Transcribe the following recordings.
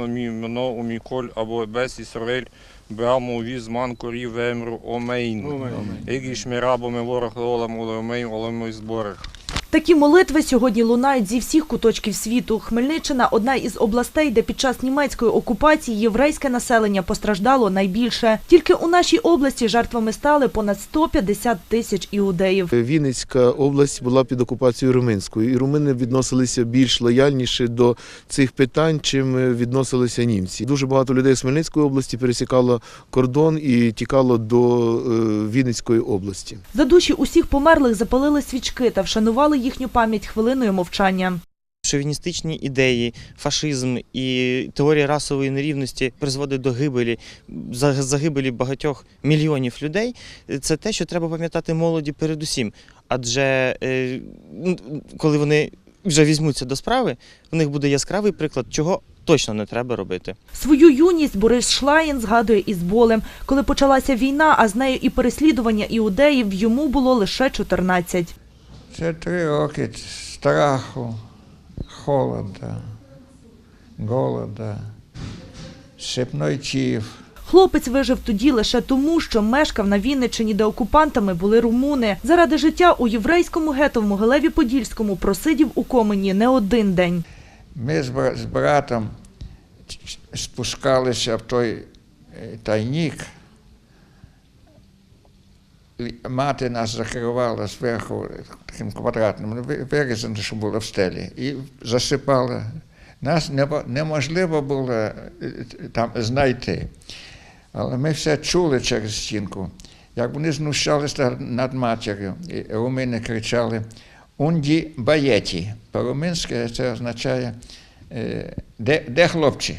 ясно мі мно у або бес Ісраїль беаму віз ман корі вемру омейн. Ігі шмірабо ми ворог олам олемей олемо зборах. Такі молитви сьогодні лунають зі всіх куточків світу. Хмельниччина – одна із областей, де під час німецької окупації єврейське населення постраждало найбільше. Тільки у нашій області жертвами стали понад 150 тисяч іудеїв. Вінницька область була під окупацією румунською, і румуни відносилися більш лояльніше до цих питань, чим відносилися німці. Дуже багато людей з Хмельницької області пересікало кордон і тікало до е, Вінницької області. За душі усіх померлих запалили свічки та вшанували їхню пам'ять хвилиною мовчання. Шовіністичні ідеї, фашизм і теорія расової нерівності призводить до гибелі загибелі багатьох мільйонів людей. Це те, що треба пам'ятати молоді передусім. Адже е, ну, коли вони вже візьмуться до справи, у них буде яскравий приклад, чого точно не треба робити. Свою юність Борис Шлаєн згадує із болем. Коли почалася війна, а з нею і переслідування іудеїв, йому було лише 14. Це три роки страху, холода, голода, шепнойчів. Хлопець вижив тоді лише тому, що мешкав на Вінниччині, де окупантами були румуни. Заради життя у єврейському гетто в Могилеві-Подільському просидів у комені не один день. Ми з, бра- з братом спускалися в той е, тайник. І Мати нас закривала зверху таким квадратним ви- вирізом, що було в стелі, і засипала. Нас неможливо було е, там знайти. Але ми все чули через стінку. Як вони знущалися над матір'ю, і румини кричали «Унді баєті». По-руминськи це означає е, де, де хлопці?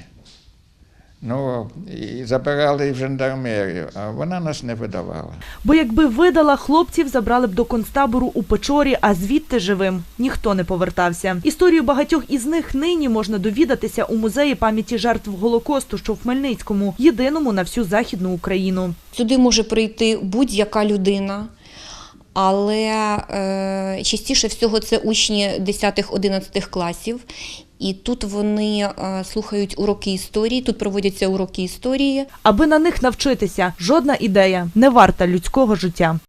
Ну, і забирали в жандармерію, а вона нас не видавала. Бо якби видала, хлопців забрали б до концтабору у Печорі, а звідти живим ніхто не повертався. Історію багатьох із них нині можна довідатися у музеї пам'яті жертв Голокосту, що в Хмельницькому, єдиному на всю західну Україну. Сюди може прийти будь-яка людина, але е, частіше всього це учні 10-11 класів. І тут вони е, слухають уроки історії, тут проводяться уроки історії. Аби на них навчитися, жодна ідея не варта людського життя.